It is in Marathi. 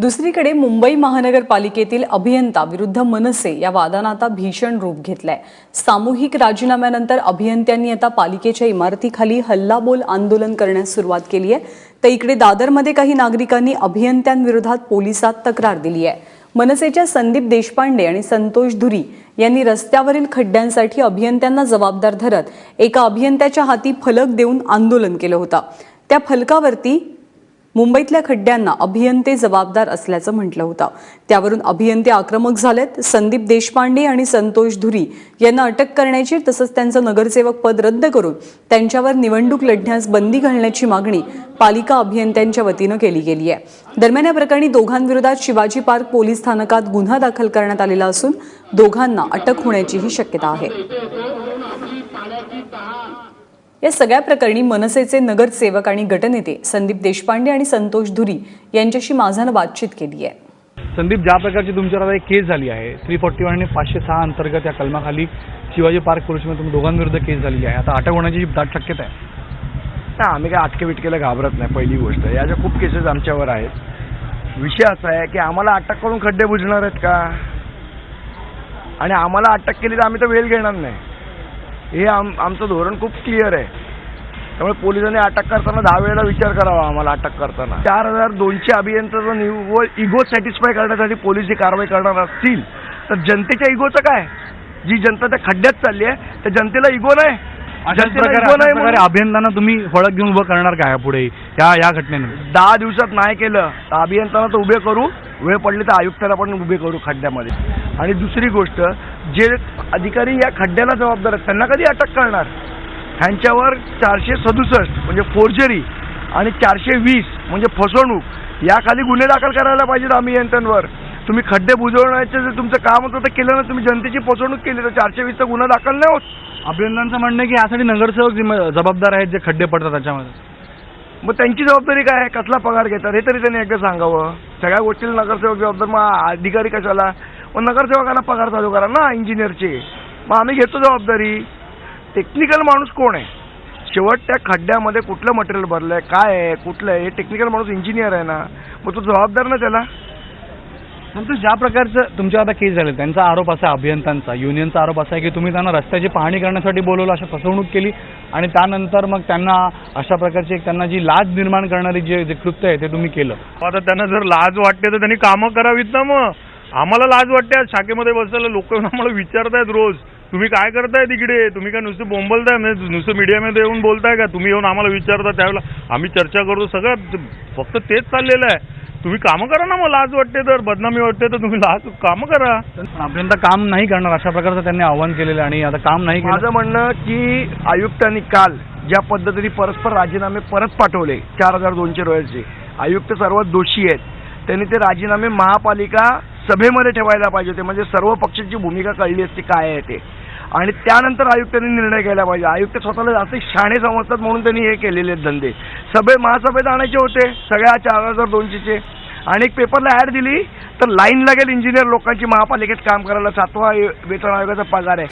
दुसरीकडे मुंबई महानगरपालिकेतील अभियंता विरुद्ध मनसे या वादानं आता भीषण रूप घेतलंय. सामूहिक राजीनाम्यानंतर अभियंत्यांनी आता पालिकेच्या इमारतीखाली हल्लाबोल आंदोलन करण्यास सुरुवात केली आहे. तर इकडे दादरमध्ये काही नागरिकांनी अभियंत्यांविरोधात पोलिसात तक्रार दिली आहे. मनसेच्या संदीप देशपांडे आणि संतोष धुरी यांनी रस्त्यावरील खड्ड्यांसाठी अभियंत्यांना जबाबदार धरत एका अभियंत्याच्या हाती फलक देऊन आंदोलन केलं होतं. त्या फलकावरती मुंबईतल्या खड्ड्यांना अभियंते जबाबदार असल्याचं म्हटलं होतं. त्यावरून अभियंते आक्रमक झालेत. संदीप देशपांडे आणि संतोष धुरी यांना अटक करण्याची तसंच त्यांचं नगरसेवक पद रद्द करून त्यांच्यावर निवडणूक लढण्यास बंदी घालण्याची मागणी पालिका अभियंत्यांच्या वतीनं केली गेली आहे. दरम्यान या प्रकरणी दोघांविरोधात शिवाजी पार्क पोलीस स्थानकात गुन्हा दाखल करण्यात आलेला असून दोघांना अटक होण्याचीही शक्यता आहे. या सगळ्या प्रकरणी मनसेचे नगरसेवक आणि गटनेते संदीप देशपांडे आणि संतोष धुरी यांच्याशी माझानं बातचीत केली आहे. संदीप ज्या प्रकारची तुमच्यावर आता एक केस झाली आहे थ्री फोर्टी वन आणि पाचशे सहा अंतर्गत या कलमाखाली शिवाजी पार्क पोलिसमध्ये तुम्ही दोघांविरुद्ध केस झालेली आहे. आता अटक होण्याची दाट शक्यता आहे. नाही आम्ही काय अटके बिटकेला घाबरत नाही पहिली गोष्ट. याच्या खूप केसेस आमच्यावर आहेत विषय असा आहे की आम्हाला अटक करून खड्डे बुजणार आहेत का? आणि आम्हाला अटक केली तर आम्ही तर वेळ घेणार नाही. हे आम आमचं धोरण खूप क्लिअर आहे. त्यामुळे पोलिसांनी अटक करताना दहा वेळेला विचार करावा आम्हाला अटक करताना. चार हजार दोनशे अभियंत्याचा निव्वळ इगो सॅटिस्फाय करण्यासाठी पोलीस जी कारवाई करणार असतील तर जनतेच्या इगोचं काय? जी जनता त्या खड्ड्यात चालली आहे त्या जनतेला इगो नाही. अशाच प्रकारे अभियंत्यांना तुम्ही फळक घेऊन उभं करणार काय पुढे? या या घटनेनंतर. दहा दिवसात नाही केलं तर अभियंत्यांना तर उभे करू. वेळ पडली तर आयुक्ताला पण उभे करू खड्ड्यामध्ये. आणि दुसरी गोष्ट जे अधिकारी या खड्ड्याला जबाबदार आहेत त्यांना कधी अटक करणार? ह्यांच्यावर चारशे सदुसष्ट म्हणजे फोर्जरी आणि चारशे वीस म्हणजे फसवणूक याखाली गुन्हे दाखल करायला पाहिजेत अभियंत्यांवर तुम्ही खड्डे बुजवण्याचं जे तुमचं काम होतं ते केलं ना तुम्ही जनतेची फसवणूक केली तर चारशे वीसचा गुन्हा दाखल नाही होत. अभियंत्यांचं म्हणणं की यासाठी नगरसेवक जिम्मे- जबाबदार आहेत जे खड्डे पडतात त्याच्यामध्ये. मग त्यांची जबाबदारी काय आहे? कसला पगार घेतात? हे तरी त्यांनी एकदा सांगावं. सगळ्या गोष्टीला नगरसेवक जबाबदार मग अधिकारी कशाला? मग नगरसेवकांना पगार चालू करा. ना इंजिनियरचे मग आम्ही घेतो जबाबदारी. टेक्निकल माणूस कोण आहे? शेवट त्या खड्ड्यामध्ये कुठलं मटेरियल भरलं आहे काय आहे कुठलं आहे? हे टेक्निकल माणूस इंजिनियर आहे ना. मग तो जबाबदार ना त्याला? परंतु ज्या प्रकारचं तुमच्या आता केस झाले त्यांचा आरोप असा आहे अभियंत्यांचा युनियनचा आरोप असा आहे की तुम्ही त्यांना रस्त्याची पाहणी करण्यासाठी बोलवलं अशा फसवणूक केली. आणि त्यानंतर मग त्यांना अशा प्रकारची एक त्यांना जी लाज निर्माण करणारी जे जे कृत्य आहे ते तुम्ही केलं. आता त्यांना जर लाज वाटते तर त्यांनी कामं करावीत ना मग. आम्हाला लाज वाटते आज शाखेमध्ये बसलेलं लोक आम्हाला विचारतायत रोज. तुम्ही काय करताय तिकडे? तुम्ही काय नुसतं बोंबलताय? म्हणजे नुसतं मीडियामध्ये येऊन बोलताय का? तुम्ही येऊन आम्हाला विचारता त्यावेळेला. आम्ही चर्चा करतो सगळं. फक्त तेच चाललेलं आहे. तुम्ही कामं करा ना मग लाज वाटते तर. बदनामी वाटते तर तुम्ही लाज कामं करा. अभियंता काम नाही करणार अशा प्रकारचं त्यांनी आव्हान केलेलं आहे. आणि आता काम नाही केलं माझं म्हणणं की आयुक्तांनी काल ज्या पद्धतीने परस्पर राजीनामे परत पाठवले चार हजार दोनशे रॉयलचे आयुक्त सर्वात दोषी आहेत. त्यांनी ते राजीनामे महापालिका सभेमध्ये ठेवायला पाहिजे होते. म्हणजे सर्व पक्षाची भूमिका कळली असती काय आहे ते. आणि त्यानंतर आयुक्तांनी निर्णय घ्यायला पाहिजे. आयुक्त स्वतःला जास्त शाणे समजतात म्हणून त्यांनी हे केलेले आहेत धंदे. सभे महासभेत आणायचे होते सगळ्या चार हजार दोनशेचे. आणि एक पेपरला ॲड दिली तर लाईन लागेल इंजिनियर लोकांची महापालिकेत काम करायला. सातवा वेतन आयोगाचा पगार आहे.